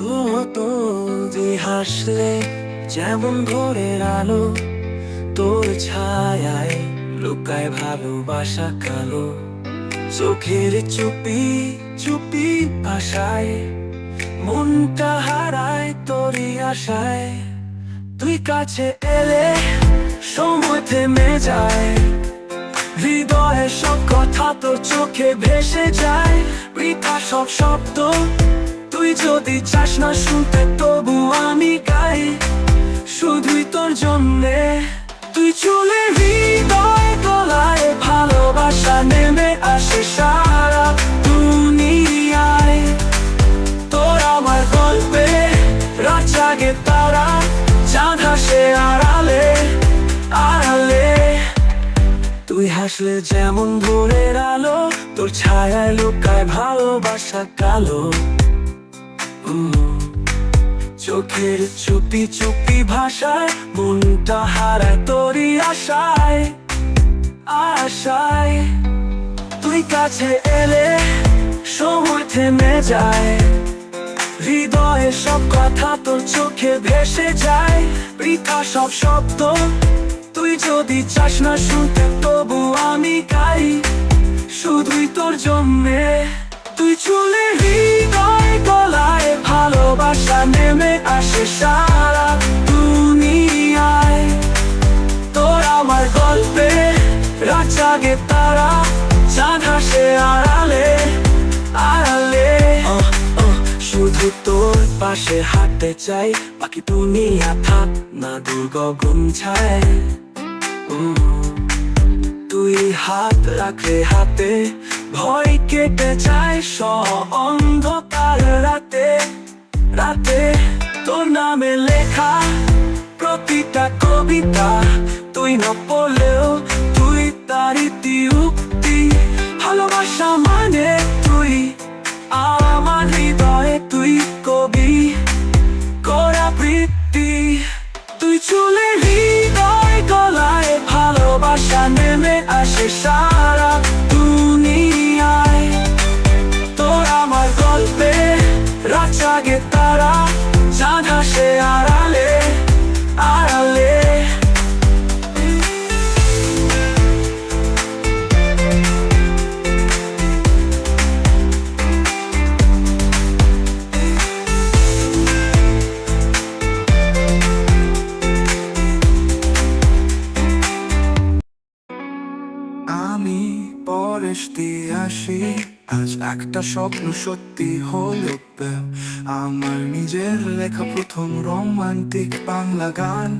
তো তো তুই হাসলে যেমন ভোরের আলো, তোর ছায়ায় লুকায় ভালোবাসা কালো। চোখের চুপি চুপি ভাষায় মনটা হারায় তোরই আশায়। তুই কাছে এলে সময় থেমে যায়, হৃদয়ে সব কথা তোর চোখে ভেসে যায়। বৃথা সব শব্দ তুই যদি চাস না শুনতে, তবু আমি গাই। শুধুই তোর জন্যে। তুই চলে হৃদয় গলায় ভালোবাসা নেমে আসে সারা দুনিয়ায়। তোর আমার গল্পে রাত জাগে তারা, চাঁদ হাসে আড়ালে আড়ালে। তুই হাসলে যেমন ভোরের আলো, তোর ছায়ায় লুকায় ভালোবাসা কালো। চোখের চুপি চুপি ভাষায়, মনটা হারায় তোরই আশায় আশায়। তুই কাছে এলে সময় থেমে যায়। হৃদয়ে সব কথা তোর চোখে ভেসে যায়। বৃথা সব শব্দ তুই যদি চাস না শুনতে, তবু নেমে আসে সারা দুনিয়ায়। তোর আমার গল্পে রাত জাগে তারা আড়ালে আড়ালে। শুধু তোর পাশে হাঁটতে চাই, বাকি দুনিয়া থাক না দুর্গ গুঞ্ছায় তুই হাত রাখলে হাতে, ভয় কেটে যায় সহ অন্ধকার। প্রতিটা কবিতা, তুই না পড়লেও তুই তার উক্তি ভালোবাসা মানে তুই আমার হৃদয়ে তুই কবি। করা বৃত্তি তুই চলে হৃদয় গলায় ভালোবাসা নেমে আসে সারা দুনিয়ায়। তোর আমার গল্পে আমি পরেশ দিয়ে আসি। আজ একটা স্বপ্ন সত্যি হলো আমার নিজের লেখা প্রথম রোমান্টিক বাংলা গান।